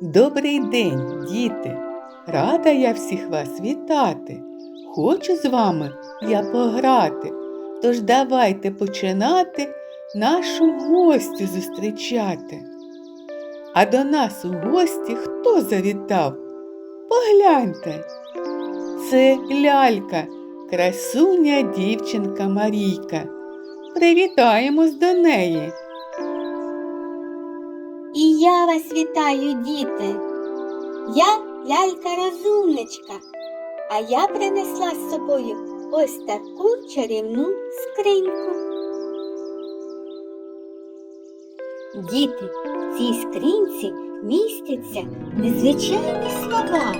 Добрий день, діти! Рада я всіх вас вітати. Хочу з вами я пограти. Тож давайте починати нашу гостю зустрічати. А до нас у гості хто завітав? Погляньте, це лялька, красуня дівчинка Марійка. Привітаємось до неї. І я вас вітаю, діти. Я лялька розумничка, а я принесла з собою ось таку чарівну скриньку. Діти, в цій скринці містяться незвичайні слова.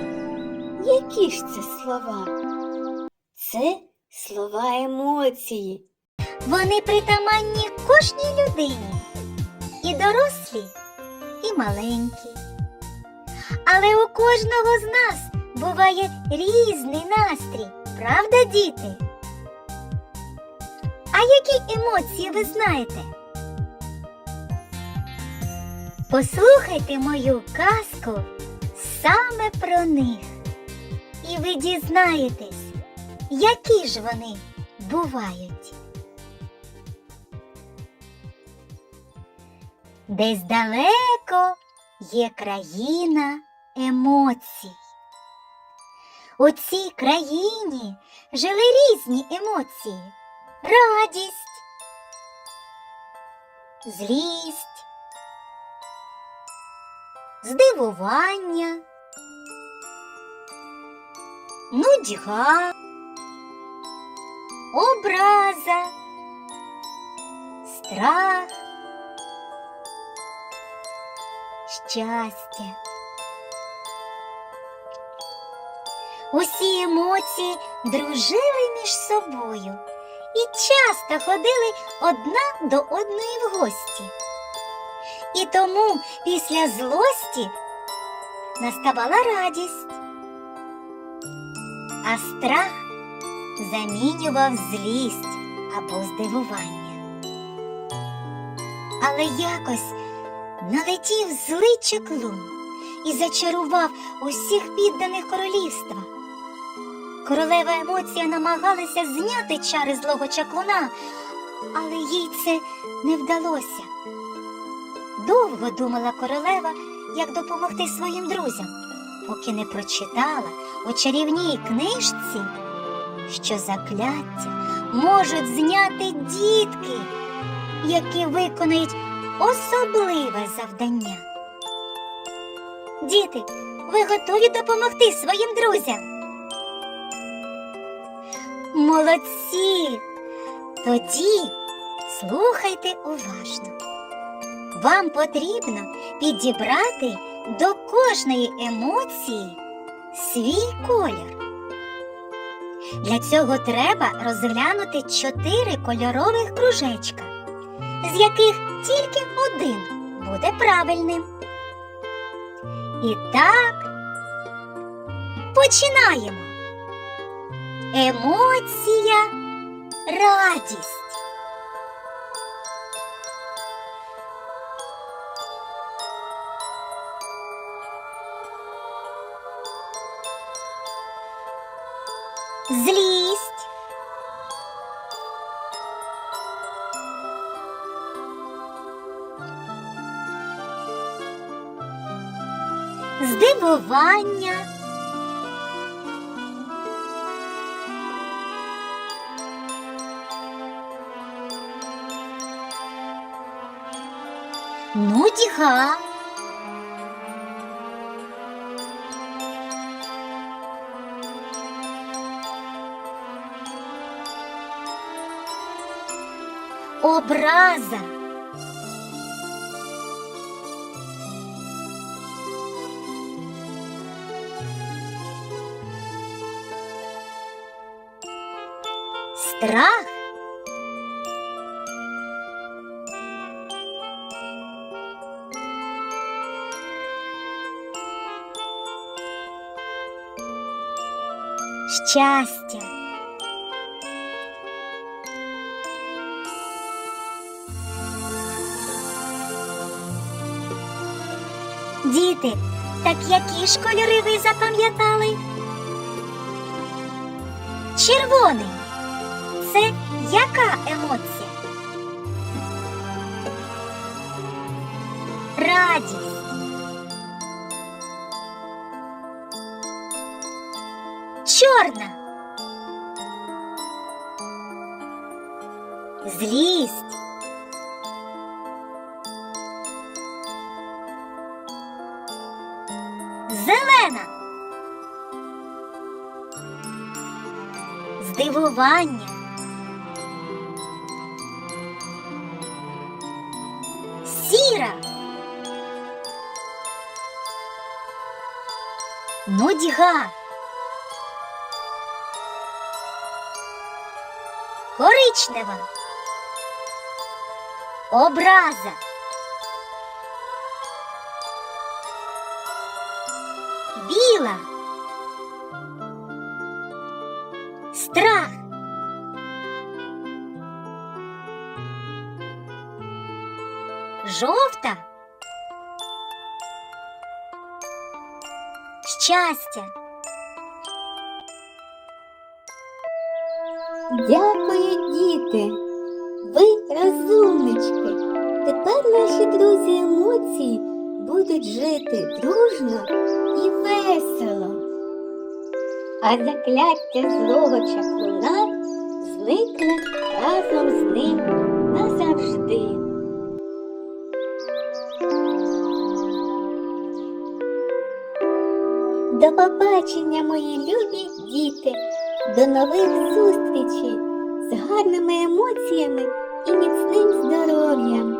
Які ж це слова? Це слова емоції. Вони притаманні кожній людині, і дорослі, і маленькі. Але у кожного з нас буває різний настрій, правда, діти? А які емоції ви знаєте? Послухайте мою казку саме про них, і ви дізнаєтесь, які ж вони бувають. Десь далеко є країна емоцій. У цій країні жили різні емоції: радість, злість, здивування, нудьга, образа, страх. Щастя. Усі емоції дружили між собою і часто ходили одна до одної в гості. І тому після злості наставала радість, а страх замінював злість або здивування. Але якось налетів злий чаклун і зачарував усіх підданих королівства. Королева емоція намагалася зняти чари злого чаклуна, але їй це не вдалося. Довго думала королева, як допомогти своїм друзям, поки не прочитала у чарівній книжці, що закляття можуть зняти дітки, які виконають особливе завдання. Діти, ви готові допомогти своїм друзям? Молодці! Тоді слухайте уважно. Вам потрібно підібрати до кожної емоції свій колір. Для цього треба розглянути чотири кольорових кружечка, з яких тільки один буде правильним. І так починаємо. Емоція радість. Злість. Здивування. Нудьга. Образа. Страх. Щастя. Діти, так які ж кольори ви запам'ятали? Червоний. Це яка емоція? Радість. Чорна. Злість. Зелена. Здивування. Сіра. Нудьга. Коричнева. Образа. Біла. Страх. Жовта. Щастя. Дякую, діти. Ви розумнички. Тепер наші друзі емоції будуть жити дружно і весело. А закляття злого чаклуна зникне разом з ним До побачення, мої любі діти, до нових зустрічей з гарними емоціями і міцним здоров'ям.